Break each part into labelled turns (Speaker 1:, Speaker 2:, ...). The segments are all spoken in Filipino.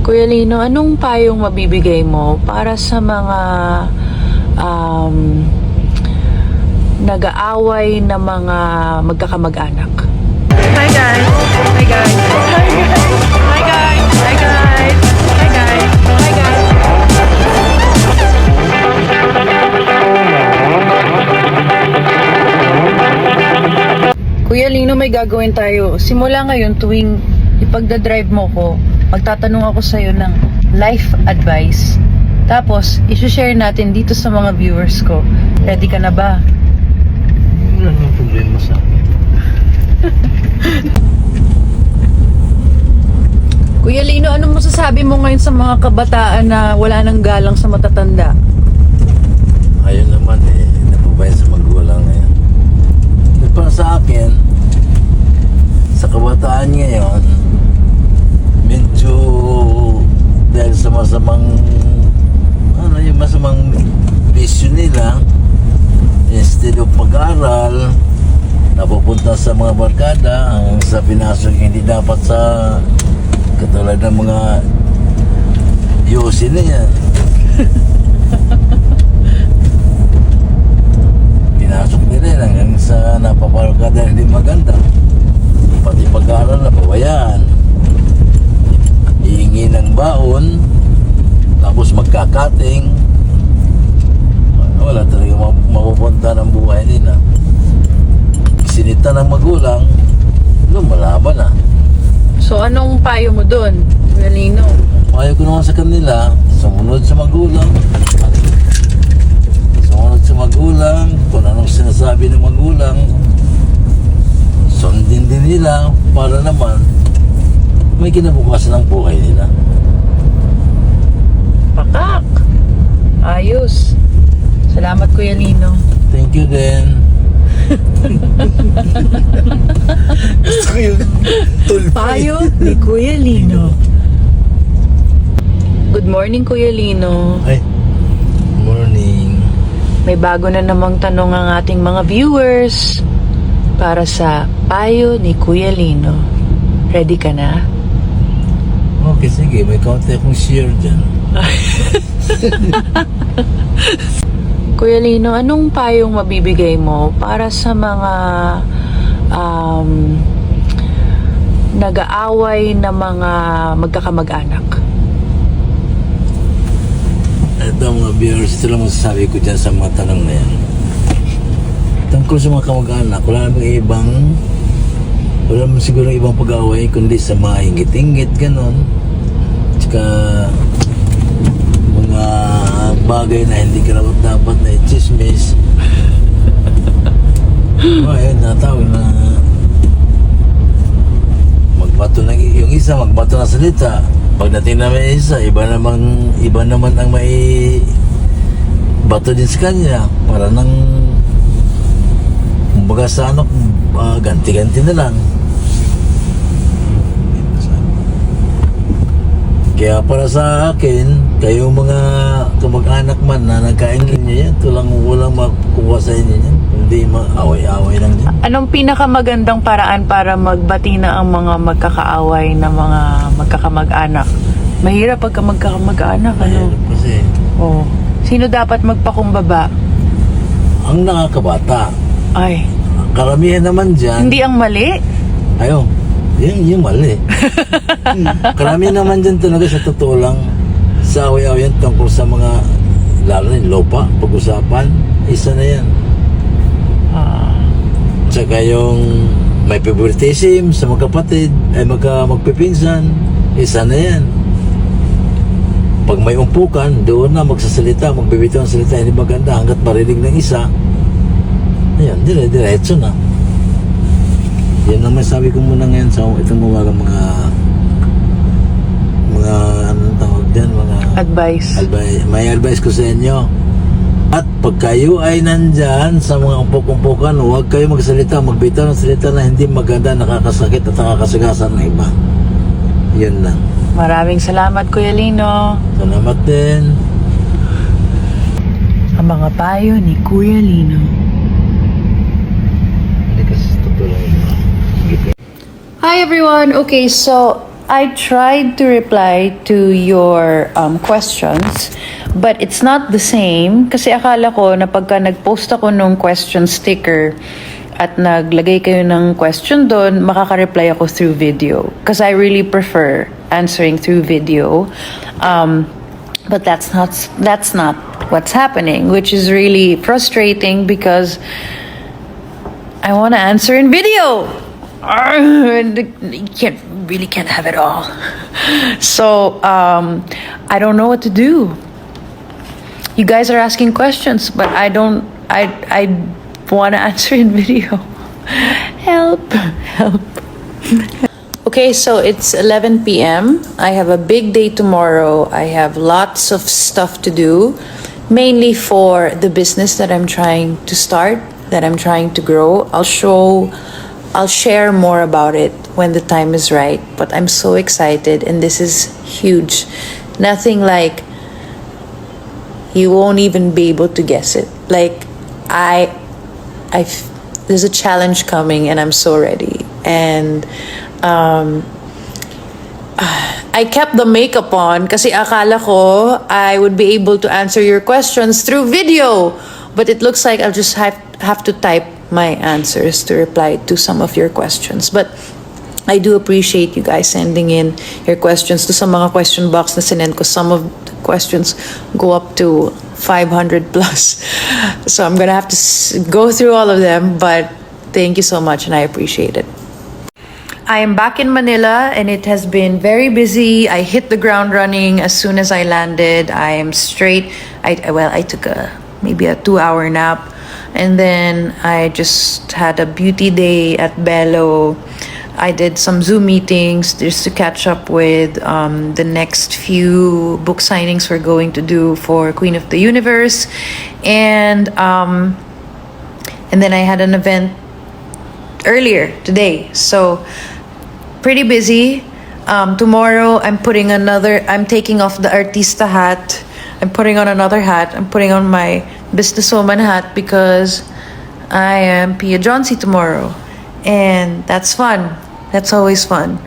Speaker 1: Kuya Lino, anong payong mabibigay mo para sa mga um, nag-aaway na mga magkakamag-anak?
Speaker 2: Hi guys! Hi guys! Hi guys! Hi guys! Hi guys! Hi guys! Hi guys!
Speaker 1: Kuya Lino, may gagawin tayo. Simula ngayon, tuwing ipagdadrive mo ko, magtatanong ako sa'yo ng life advice. Tapos, isi-share natin dito sa mga viewers ko. Ready ka na ba?
Speaker 3: Wala namang problema sa akin.
Speaker 1: Kuya Lino, ano masasabi mo ngayon sa mga kabataan na wala nang galang sa matatanda?
Speaker 3: Ayun naman eh, napabayan sa magulang ngayon. At para sa akin, sa kabataan ngayon, dahil sa masamang ano yung masamang bisyo nila instead of mag-aral napupunta sa mga barkada ang sa pinasok hindi dapat sa katulad ng mga yosi na yan. Pinasok nila yan hanggang sa napaparkada hindi maganda. Pati pag-aaral na pabayaan hihingi ng baon tapos magkakating wala talaga ma- mapupunta ng buhay nila sinita ng magulang lumalaban na
Speaker 1: So, anong payo mo doon, Kuya Lino?
Speaker 3: ayaw ko naman sa kanila sumunod sa magulang. Sumunod sa magulang kung anong sinasabi ng magulang. Sundin din nila para naman may kinabukasan ng buhay nila
Speaker 1: Pakak! Ayos. Salamat, Kuya Lino.
Speaker 3: thank you din
Speaker 1: Payo ni Kuya Lino. Good morning, Kuya Lino.
Speaker 3: ay morning
Speaker 1: May bago na namang tanong ang ating mga viewers para sa payo ni Kuya Lino. Ready ka na?
Speaker 3: Okay sige may kaunti akong share dyan
Speaker 1: Kuya Lino, anong payong mabibigay mo para sa mga um, nag-aaway na mga magkakamag-anak?
Speaker 3: Ito mga viewers, ito lang masasabi ko dyan sa mga tanong na yan. Tungkol sa mga kamag-anak, wala namang ibang, wala naman siguro ibang pag-away, kundi sa mga inggit-inggit, ganon. Tsaka, mga bagay na hindi ka dapat dapat na i-chismis. oh, ayun, natawag na. Magbato ng yung isa magbato ng salita. Pagdating na may isa iba namang iba naman ang may bato din sa kanya. Para nang kumbaga sa ano ah, ganti-ganti na lang kaya para sa akin kayo mga kamag-anak man na nagkaingin nyo yan tulang walang makukuha sa inyo yan hindi maaway-away lang din
Speaker 1: Anong pinakamagandang paraan para magbati na ang mga magkakaaway na mga magkakamag-anak? Mahirap pagka magkakamag-anak, ano?
Speaker 3: Mahirap kasi
Speaker 1: Oh. Sino dapat magpakumbaba?
Speaker 3: ang nakakabata
Speaker 1: Ay,
Speaker 3: karamihan naman dyan
Speaker 1: hindi ang mali?
Speaker 3: Ayo, yun yung mali. Karami naman dyan talaga sa totoo lang sa away-awayan tungkol sa mga lalo na yung lupa, pag-usapan, isa na yan.
Speaker 1: Ah,
Speaker 3: Tsaka yung may favoritism sa magkapatid, ay magka, magpipinsan, isa na yan. Pag may umpukan, doon na magsasalita, magbibitaw ng salita, hindi maganda hanggat marinig ng isa. Ayun, dire diretso na. Yan naman sabi ko muna ngayon sa itong umaga mga mga anong tawag dyan, mga
Speaker 1: advice.
Speaker 3: advice, may advice ko sa inyo. At pag kayo ay nandyan sa mga umpok-umpukan, huwag kayo magsalita, magbitaw ng salita na hindi maganda, nakakasakit at nakakasagasan ng iba. Yun lang.
Speaker 1: Maraming salamat, Kuya Lino.
Speaker 3: Salamat din.
Speaker 1: Ang mga payo ni Kuya Lino.
Speaker 3: Hindi kasi totoo lang yun.
Speaker 1: Hi everyone! Okay, so I tried to reply to your um, questions, but it's not the same. Kasi akala ko na pagka nag-post ako nung question sticker at naglagay kayo ng question doon, makaka-reply ako through video. Because I really prefer answering through video. Um, but that's not that's not what's happening, which is really frustrating because I want to answer in video. And you can't really can't have it all. So um, I don't know what to do. You guys are asking questions, but I don't. I I want to answer in video. Help! Help! Okay, so it's 11 p.m. I have a big day tomorrow. I have lots of stuff to do, mainly for the business that I'm trying to start, that I'm trying to grow. I'll show, I'll share more about it when the time is right. But I'm so excited, and this is huge. Nothing like you won't even be able to guess it. Like, I I there's a challenge coming, and I'm so ready. And um, I kept the makeup on kasi akala ko I would be able to answer your questions through video. But it looks like I'll just have, have to type my answers to reply to some of your questions. But I do appreciate you guys sending in your questions to sa mga question box na sinend ko. Some of the questions go up to 500 plus. So I'm gonna have to go through all of them, but thank you so much and I appreciate it. I am back in Manila and it has been very busy. I hit the ground running as soon as I landed. I am straight. I well, I took a maybe a 2-hour nap and then I just had a beauty day at Bello. I did some Zoom meetings just to catch up with um, the next few book signings we're going to do for Queen of the Universe, and um, and then I had an event earlier today. So pretty busy. Um, tomorrow I'm putting another. I'm taking off the artista hat. I'm putting on another hat. I'm putting on my businesswoman hat because I am Pia Johnsy tomorrow, and that's fun. That's always fun.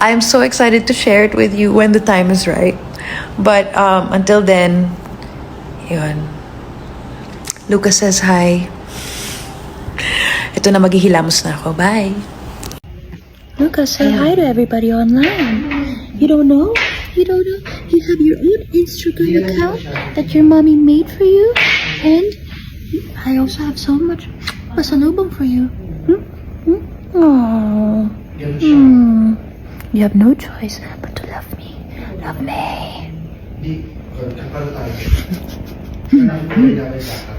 Speaker 1: I'm so excited to share it with you when the time is right. But um, until then, yun. Lucas says hi. Ito na maghihilamos na ako. Bye.
Speaker 4: Lucas, say hi to everybody online. You don't know? You know? You have your own Instagram account that your mommy made for you? And I also have so much pasalubong for you. Hmm? Hmm? Aww. Hmm. You have no choice but to love me. Love me.